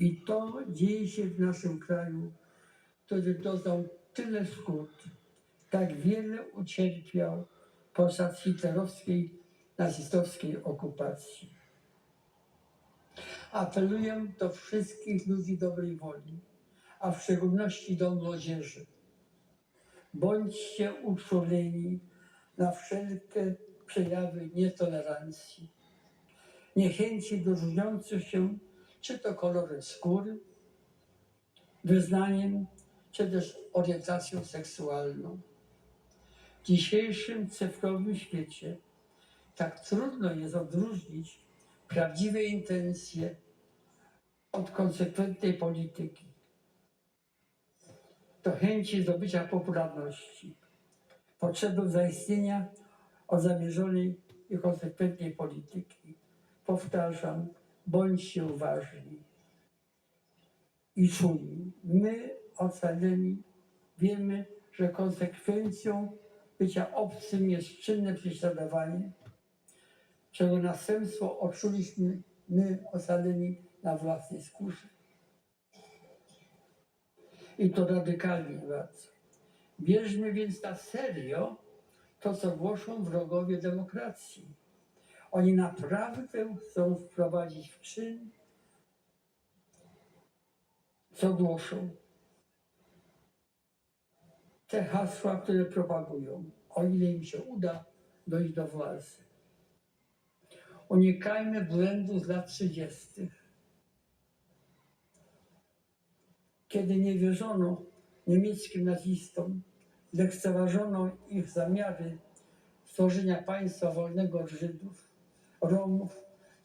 I to dzieje się w naszym kraju, który doznał tyle szkód, tak wiele ucierpiał podczas hitlerowskiej, nazistowskiej okupacji. Apeluję do wszystkich ludzi dobrej woli, a w szczególności do młodzieży. Bądźcie uczuleni na wszelkie przejawy nietolerancji, niechęci do różniących się czy to kolorem skóry, wyznaniem, czy też orientacją seksualną. W dzisiejszym cyfrowym świecie tak trudno jest odróżnić prawdziwe intencje od konsekwentnej polityki. Do chęci zdobycia popularności, potrzeby zaistnienia od zamierzonej i konsekwentnej polityki. Powtarzam, bądźcie uważni i czujni. My, ocaleni, wiemy, że konsekwencją bycia obcym jest czynne prześladowanie, czego następstwo odczuliśmy my, ocaleni, na własnej skórze. I to radykalnie bardzo. Bierzmy więc na serio to, co głoszą wrogowie demokracji. Oni naprawdę chcą wprowadzić w czyn, co głoszą. Te hasła, które propagują, o ile im się uda dojść do władzy. Unikajmy błędu z lat 30., kiedy nie wierzono niemieckim nazistom, lekceważono ich zamiary stworzenia państwa wolnego od Żydów, Romów,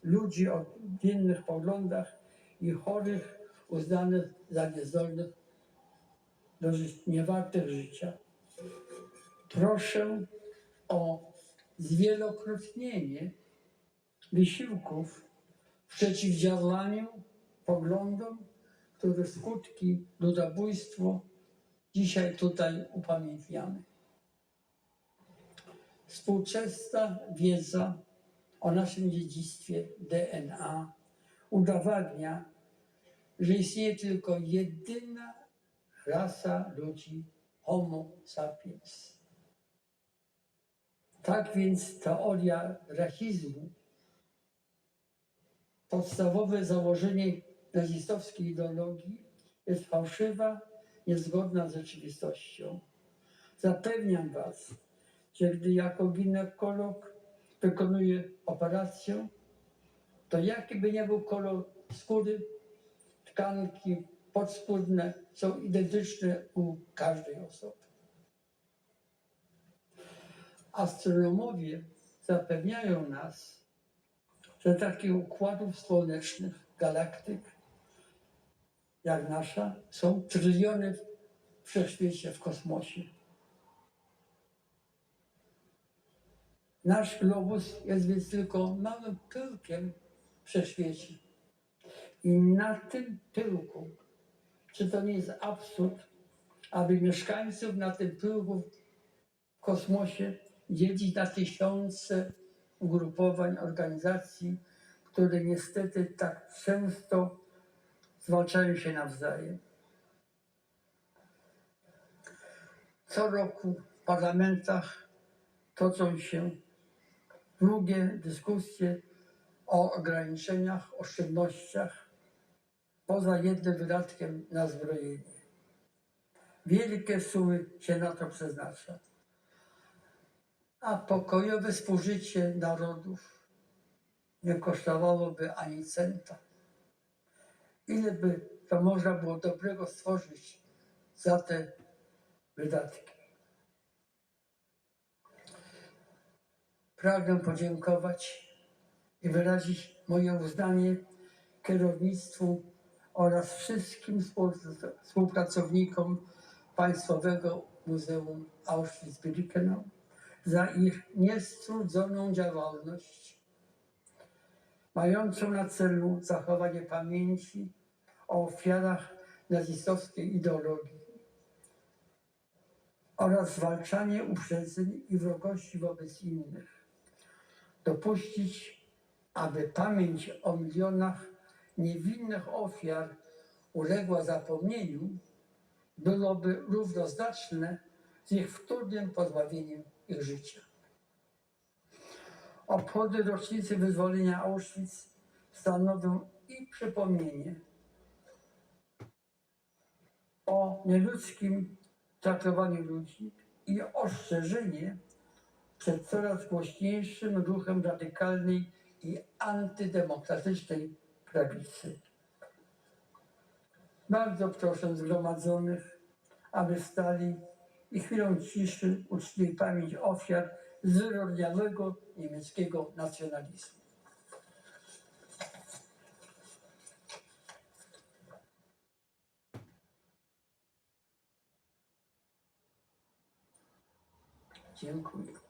ludzi o innych poglądach i chorych uznanych za niezdolnych do ży- niewartych życia. Proszę o zwielokrotnienie wysiłków w przeciwdziałaniu poglądom, których skutki ludobójstwo dzisiaj tutaj upamiętniamy. Współczesna wiedza o naszym dziedzictwie DNA udowadnia, że istnieje tylko jedyna rasa ludzi Homo sapiens. Tak więc teoria rasizmu, podstawowe założenie nazistowskiej ideologii, jest fałszywa, niezgodna z rzeczywistością. Zapewniam Was, że gdy jako ginekolog wykonuję operację, to jaki by nie był kolor skóry, tkanki podskórne są identyczne u każdej osoby. Astronomowie zapewniają nas, że takich układów słonecznych, galaktyk jak nasza są tryliony w wszechświecie, w kosmosie. Nasz globus jest więc tylko małym pyłkiem w wszechświecie. I na tym pyłku, czy to nie jest absurd, aby mieszkańców na tym pyłku w kosmosie dzielić na tysiące ugrupowań, organizacji, które niestety tak często zwalczają się nawzajem. Co roku w parlamentach toczą się długie dyskusje o ograniczeniach, oszczędnościach, poza jednym wydatkiem na zbrojenie. Wielkie sumy się na to przeznacza. A pokojowe współżycie narodów nie kosztowałoby ani centa. Ile by to można było dobrego stworzyć za te wydatki? Pragnę podziękować i wyrazić moje uznanie kierownictwu oraz wszystkim współ- współpracownikom Państwowego Muzeum Auschwitz-Birkenau za ich niestrudzoną działalność, mającą na celu zachowanie pamięci o ofiarach nazistowskiej ideologii oraz zwalczanie uprzedzeń i wrogości wobec innych. Dopuścić, aby pamięć o milionach niewinnych ofiar uległa zapomnieniu, byłoby równoznaczne z ich wtórnym pozbawieniem ich życia. Obchody rocznicy wyzwolenia Auschwitz stanowią i przypomnienie o nieludzkim traktowaniu ludzi i ostrzeżenie przed coraz głośniejszym ruchem radykalnej i antydemokratycznej prawicy. Bardzo proszę zgromadzonych, aby stali i chwilą ciszy uczcili pamięć ofiar zwyrodniałego niemieckiego nacjonalizmu. Dziękuję.